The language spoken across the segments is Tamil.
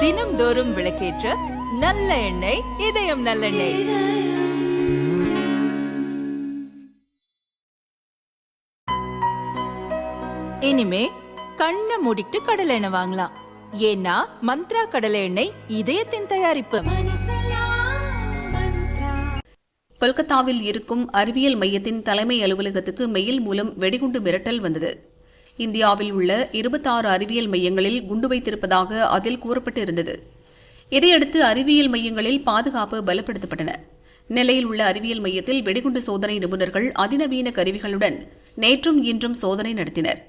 தினம்தோறும் விளக்கேற்ற நல்ல எண்ணெய் இதயம் நல்லெண்ணெய். இனிமே கண்ணை மூடிட்டு கடலை எண்ணெய் வாங்கலாம். ஏன்னா மந்த்ரா கடலை எண்ணெய் இதயத்தின் தயாரிப்பு. கொல்கத்தாவில் இருக்கும் அறிவியல் மையத்தின் தலைமை அலுவலகத்துக்கு மெயில் மூலம் வெடிகுண்டு மிரட்டல் வந்தது. இந்தியாவில் உள்ள இருபத்தாறு அறிவியல் மையங்களில் குண்டு வைத்திருப்பதாக அதில் கூறப்பட்டிருந்தது. இதையடுத்து அறிவியல் மையங்களில் பாதுகாப்பு பலப்படுத்தப்பட்டன. நெல்லையில் உள்ள அறிவியல் மையத்தில் வெடிகுண்டு சோதனை நிபுணர்கள் அதிநவீன கருவிகளுடன் நேற்றும் இன்றும் சோதனை நடத்தினர்.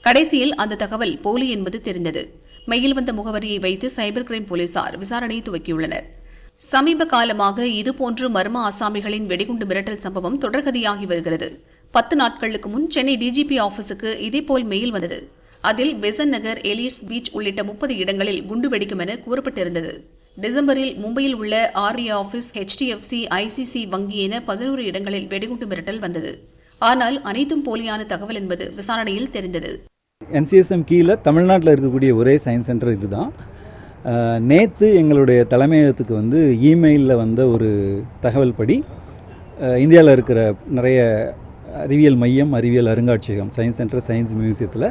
கடைசியில் அந்த தகவல் போலி என்பது தெரிந்தது. மெயில் வந்த முகவரியை வைத்து சைபர் கிரைம் போலீசார் விசாரணையை துவக்கியுள்ளனர். சமீப காலமாக இதுபோன்று மர்ம ஆசாமிகளின் வெடிகுண்டு மிரட்டல் சம்பவம் தொடர்கதியாகி வருகிறது. பத்து நாட்களுக்கு முன் சென்னை டிஜிபி ஆபீஸுக்கு இதேபோல் மெயில் வந்தது. அதில் வெசன் நகர் எலியட்ஸ் பீச் உள்ளிட்ட முப்பது இடங்களில் குண்டு வெடிக்கும் என கூறப்பட்டிருந்தது. டிசம்பரில் மும்பையில் உள்ள ஆர்ஏ ஆபீஸ் ஹெச்டிஎஃப்சி ஐசிசி வங்கி என பதினோரு இடங்களில் வெடிகுண்டு மிரட்டல் வந்தது. ஆனால் அனைத்தும் போலியான தகவல் என்பது விசாரணையில் தெரிந்தது. என்சிஎஸ்எம் கீழே தமிழ்நாட்டில் இருக்கக்கூடிய ஒரே சயின்ஸ் சென்டர் இதுதான். நேற்று எங்களுடைய தலைமையகத்துக்கு வந்து இமெயிலில் வந்த ஒரு தகவல் படி இந்தியாவில் இருக்கிற நிறைய அறிவியல் மையம் அறிவியல் அருங்காட்சியகம் சயின்ஸ் சென்டர் சயின்ஸ் மியூசியத்தில்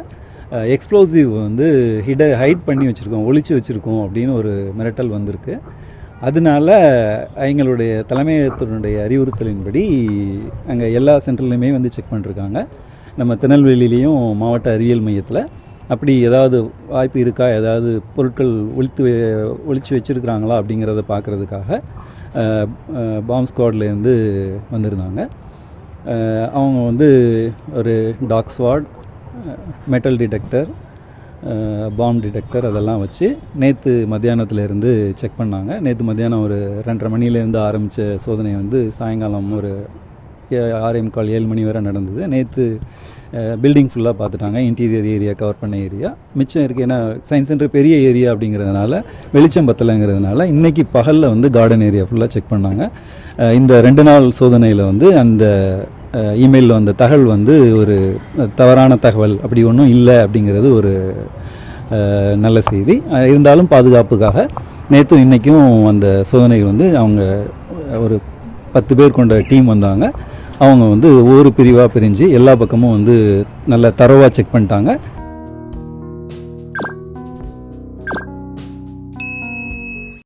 எக்ஸ்ப்ளோசிவ் வந்து ஹிட ஹைட் பண்ணி வச்சுருக்கோம் ஒழிச்சு வச்சுருக்கோம் அப்படின்னு ஒரு மிரட்டல் வந்திருக்கு. அதனால எங்களுடைய தலைமையகத்தினுடைய அறிவுறுத்தலின்படி அங்கே எல்லா சென்டர்லையுமே வந்து செக் பண்ணிருக்காங்க. நம்ம திருநெல்வேலியிலையும் மாவட்ட அறிவியல் மையத்தில் அப்படி ஏதாவது வாய்ப்பு இருக்கா? ஏதாவது பொருட்கள் ஒழித்து ஒழித்து வச்சுருக்கிறாங்களா அப்படிங்கிறத பார்க்குறதுக்காக பாம் ஸ்குவாட்லேருந்து வந்திருந்தாங்க. அவங்க வந்து ஒரு dog squad metal detector bomb detector அதெல்லாம் வச்சு நேற்று மத்தியானத்துலேருந்து செக் பண்ணாங்க. நேற்று மத்தியானம் ஒரு ரெண்டரை மணிலேருந்து ஆரம்பித்த சோதனை வந்து சாயங்காலம் ஒரு ஏ- ஆறே முக்கால் ஏழு மணி வரை நடந்தது. நேற்று பில்டிங் ஃபுல்லாக பார்த்துட்டாங்க. இன்டீரியர் ஏரியா கவர் பண்ண ஏரியா மிச்சம் இருக்குது ஏன்னா சயின்ஸ் சென்டர் பெரிய ஏரியா அப்படிங்கிறதுனால வெளிச்சம் பத்தலைங்கிறதுனால இன்றைக்கி பகலில் வந்து கார்டன் ஏரியா ஃபுல்லாக செக் பண்ணாங்க. இந்த ரெண்டு நாள் சோதனையில் வந்து அந்த இமெயிலில் வந்த தகவல் வந்து ஒரு தவறான தகவல் அப்படி ஒன்றும் இல்லை அப்படிங்கிறது ஒரு நல்ல செய்தி. இருந்தாலும் பாதுகாப்புக்காக நேற்றும் இன்றைக்கும் அந்த சோதனை வந்து அவங்க ஒரு பத்து பேர் கொண்ட டீம் வந்தாங்க. அவங்க வந்து ஒவ்வொரு பிரிவாக பிரிஞ்சு எல்லா பக்கமும் வந்து நல்ல தரவாக செக் பண்ணிட்டாங்க.